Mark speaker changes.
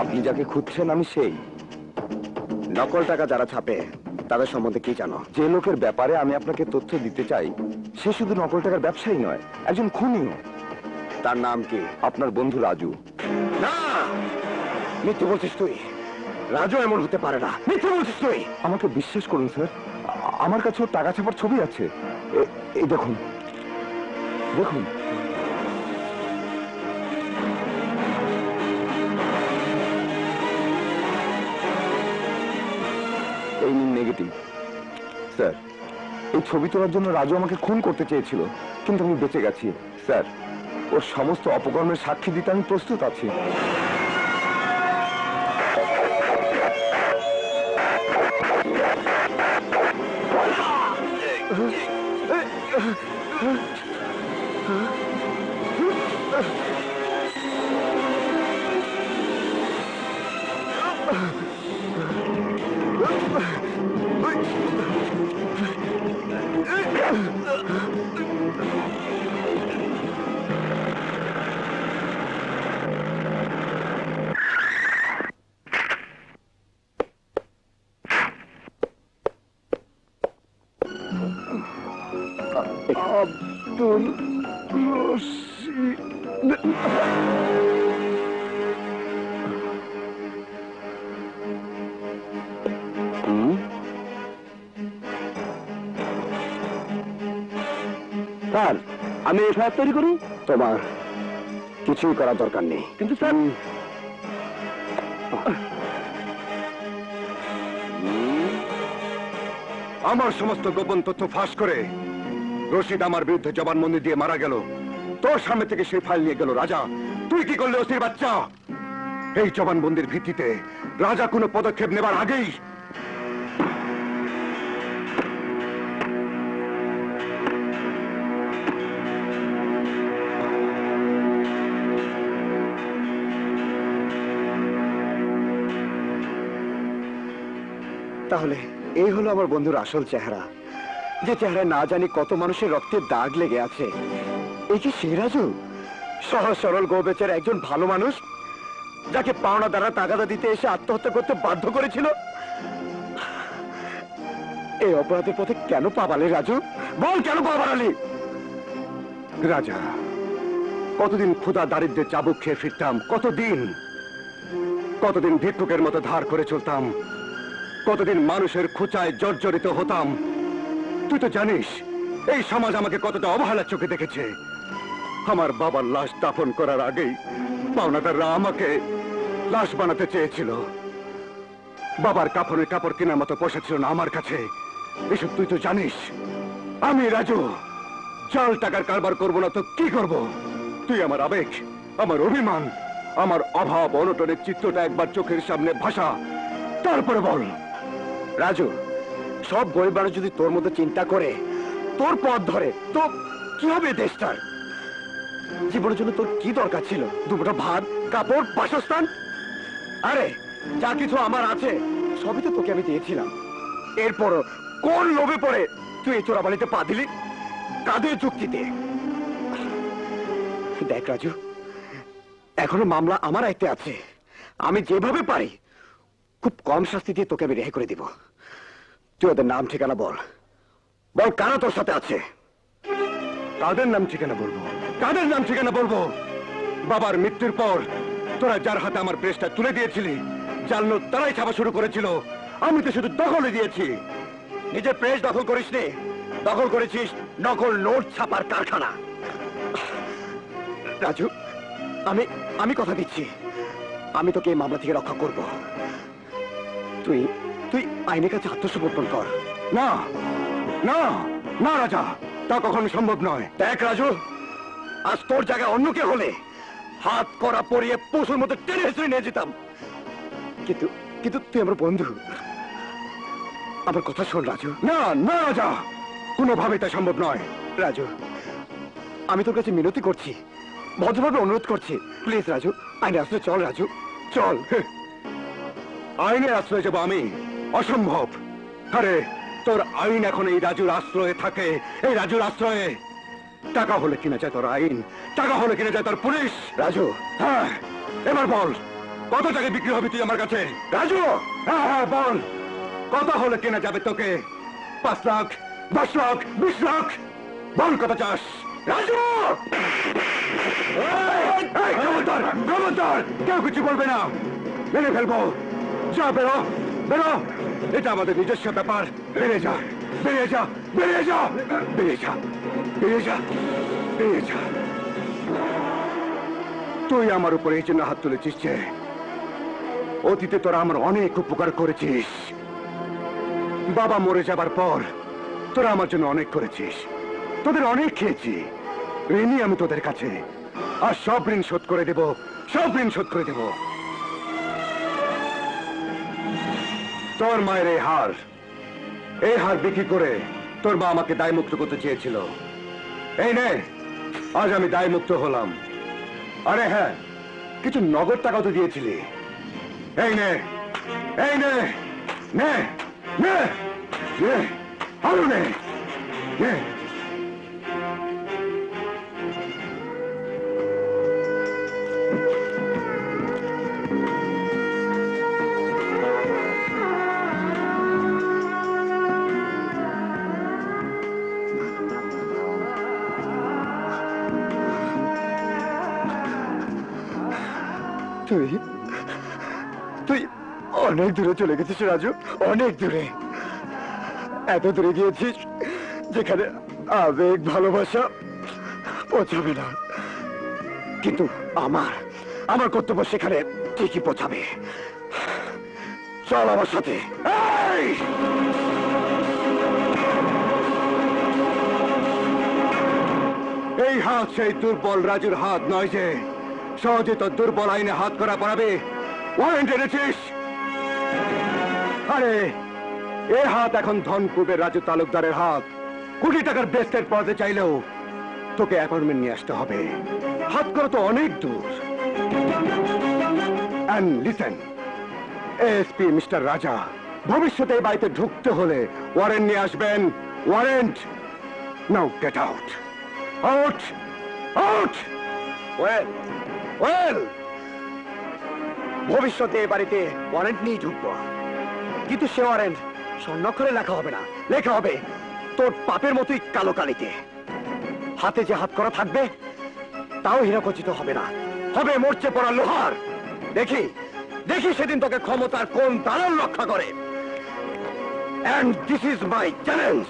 Speaker 1: আপনি যাকে খুঁজছেন, আমি সেই।
Speaker 2: নকল টাকা যারা ছাপে, তাদের সম্বন্ধে কি জানো?
Speaker 1: যে লোকের ব্যাপারে আমি আপনাকে তথ্য দিতে চাই, সে শুধু নকল টাকার ব্যবসায়ী নয়, একজন খুনিও।
Speaker 2: তার নাম কি?
Speaker 1: আপনার বন্ধু রাজু।
Speaker 2: না! মিথ্যে বলছিস তুই। রাজু এমন হতে পারে না। মিথ্যে বলছিস তুই!
Speaker 1: আমাকে বিশ্বাস করুন, স্যার। আমার কাছে টাকা ছাপার ছবি আছে। এই দেখুন। দেখুন। এই নিন নেগেটিভ স্যার এই ছবি তোলার জন্য রাজু আমাকে খুন করতে চেয়েছিল, কিন্তু আমি বেঁচে গেছি। স্যার ওর সমস্ত অপকর্মের সাক্ষী দিতে আমি প্রস্তুত আছি। আব্দুল রশিদ
Speaker 2: স্যার আমি এফআইআর তৈরি করি তোমার কিছুই করার দরকার নেই।
Speaker 1: কিন্তু স্যার
Speaker 3: আমার সমস্ত গোপন তথ্য ফাঁস করে রশিদ আমার বিরুদ্ধে জবানবন্দি দিয়ে মারা গেল। তোর সামনে থেকে সেই ফাইল নিয়ে গেল রাজা। তুই কি করলে ওসির বাচ্চা? এই জবানবন্দির ভিত্তিতে রাজা কোনো পদক্ষেপ নেবার আগেই
Speaker 2: তাহলে এই হলো আমার বন্ধুর আসল চেহারা। যে চেহারা না জানি কত মানুষের রক্তের দাগ লেগে আছে। এই কি সে রাজু সহজ সরল গোবেচের একজন ভালো মানুষ, যাকে পাওনা দ্বারা তাগাদা দিতে এসে আত্মহত্যা করতে বাধ্য করেছিল? এই অপরাধের পথে কেন পা বাড়ালি রাজু? বল, কেন পা বাড়ালি?
Speaker 3: রাজা, কতদিন ক্ষুধা দারিদ্রের চাবুক খেয়ে ফিরতাম, কতদিন? কতদিন ভিক্ষুকের মতো ধার করে চলতাম কতদিন মানুষের খুচায় জর্জরিত হতাম? তুই তো জানিস, এই সমাজ আমাকে কতটা অবহেলার চোখে দেখেছে। আমার বাবার লাশ দাফন করার আগেই পাওনাদাররা আমাকে লাশ বানাতে চেয়েছিল। বাবার কাপড়ের কাপড় কেনার মতো পয়সা ছিল না আমার কাছে। এসব তুই তো জানিস। আমি রাজু চাল টাকার কারবার করব না তো কি করব? তুই আমার আবেগ, আমার অভিমান, আমার অভাব, অনটনের চিত্রটা একবার চোখের সামনে ভাষা তারপরে বল।
Speaker 2: রাজু, সব গরিব মানুষ যদি তোর মতো চিন্তা করে, তোর পথ ধরে, তো কি হবে দেশটার? জীবনের জন্য তোর কি দরকার ছিল? দুপুরটা ভাত, কাপড়, বাসস্থান? আরে, যা কিছু আমার আছে, সবই তো তোকে আমি দিয়েছিলাম। এরপরও কোন লোভে পড়ে তুই এই চোরা চোরাবালিতে পা দিলি? কাদের যুক্তিতে দেখ রাজু, এখনও মামলা আমার আয়ত্তে আছে। আমি যেভাবে পারি, খুব কম শাস্তি দিয়ে তোকে আমি রেহাই করে দিব। তুই ওদের নাম ঠিকানা বল। বল, কারা তোর সাথে আছে?
Speaker 3: কাদের নাম ঠিকানা বলব? কাদের নাম ঠিকানা বলব? বাবার মৃত্যুর পর তোরা যার হাতে আমার প্রেসটা তুলে দিয়েছিলি নোট তারাই ছাপা শুরু করেছিল। আমি তো শুধু দখলে দিয়েছি।
Speaker 2: নিজের প্রেস দখল করিস নি দখল করেছিস নকল নোট ছাপার কারখানা। রাজু, আমি আমি কথা দিচ্ছি। আমি তোকে এই মামলা থেকে রক্ষা করব। তুই তুই আইনের কাছে আত্মসমর্পণ কর।
Speaker 3: না না না, রাজা, তা কখনো সম্ভব নয়।
Speaker 2: দেখ, রাজু, আজ তোর জায়গায় অন্য কে হলে হাত করা পরিয়ে পশুর মতো টেনে হেসড়ে নিয়ে যেতাম। কিন্তু কিন্তু তুই আমার বন্ধু। আমার কথা শোন, রাজু।
Speaker 3: না না, রাজা কোনোভাবে তা সম্ভব নয়।
Speaker 2: রাজু, আমি তোর কাছে মিনতি করছি, ভদ্রভাবে অনুরোধ করছি। প্লিজ, রাজু আইনে আসলে চল, রাজু। চল।
Speaker 3: আইনের আশ্রয় যাব আমি। অসম্ভব। আরে তোর আইন এখন এই রাজুর আশ্রয়ে থাকে। এই রাজুর আশ্রয়ে। টাকা হলে কিনা যায় তোর আইন টাকা হলে কিনা যায় তোর পুলিশ।
Speaker 2: রাজু?
Speaker 3: হ্যাঁ এবার বল কত টাকা বিক্রি হবে তুই আমার কাছে?
Speaker 2: রাজু?
Speaker 3: হ্যাঁ হ্যাঁ বল কত হলে কেনা যাবে তোকে? পাঁচ লাখ দশ লাখ বিশ লাখ? বল কত চাস?
Speaker 2: রাজু!
Speaker 3: খবরদার, খবরদার! কেউ কিছু বলবে না। মেরে ফেলব। যা বেরো। বেরো। এটা আমাদের নিজস্ব ব্যাপার। বেরিয়ে যা বেরিয়ে যা বেরিয়ে যা বেরিয়ে যা বেরিয়ে যা বেরিয়ে যা। তুই আমার উপরে এই জন্য হাত তুলেছিস যে, অতীতে তোরা আমার অনেক উপকার করেছিস। বাবা মরে যাবার পর তোরা আমার জন্য অনেক করেছিস। তোদের অনেক খেয়েছি। ঋণই আমি তোদের কাছে। আর সব ঋণ শোধ করে দেব, সব ঋণ শোধ করে দেব। তোর মায়ের এই হার এই হার বিক্রি করে তোর মা আমাকে দায় মুক্ত করতে চেয়েছিল। এই নে, আজ আমি দায় মুক্ত হলাম। আরে হ্যাঁ কিছু নগদ টাকা তো দিয়েছিলি। এই নে এই নে নে নে নে আরও নে নে।
Speaker 2: তুই? তুই অনেক দূরে চলে গেছিস রাজু, অনেক দূরে। এত দূরে গিয়েছিস যেখানে আবেগ, ভালোবাসা পৌঁছাবে না। কিন্তু আমার আমার কর্তব্য সেখানে ঠিকই পৌঁছাবে। চল আমার সাথে। এই!
Speaker 3: হাত সেই দুর্বল রাজুর হাত নয় যে সহজে তোর দুর্বল আইনে হাত করা পড়াবে। ওয়ারেন্ট এনেছিস? আরে, এ হাত এখন ধনকুবের রাজু তালুকদারের হাত। কোটি টাকার ব্রেসলেট পড়াতে চাইলেও তোকে অ্যাপয়েন্টমেন্ট নিয়ে আসতে হবে। হাত করা তো অনেক দূর। অ্যান্ড লিসেন এসপি মিস্টার রাজা, ভবিষ্যতে এই বাড়িতে ঢুকতে হলে ওয়ারেন্ট নিয়ে আসবেন। Warrant, now get out out out
Speaker 2: well well ভবিষ্যতে বাড়িতে ওয়ারেন্ট নিয়ে ঢুকবো। কিন্তু সে ওয়ারেন্ট স্বর্ণাক্ষরে লেখা হবে না। লেখা হবে, তোর পাপের মতোই কালো কালিতে। হাতে যে হাত করা থাকবে, তাও হীরাখচিত হবে না। হবে মরচে পড়া লোহার। দেখি দেখি সেদিন তোকে ক্ষমতার কোন দালাল রক্ষা করে। And this is my challenge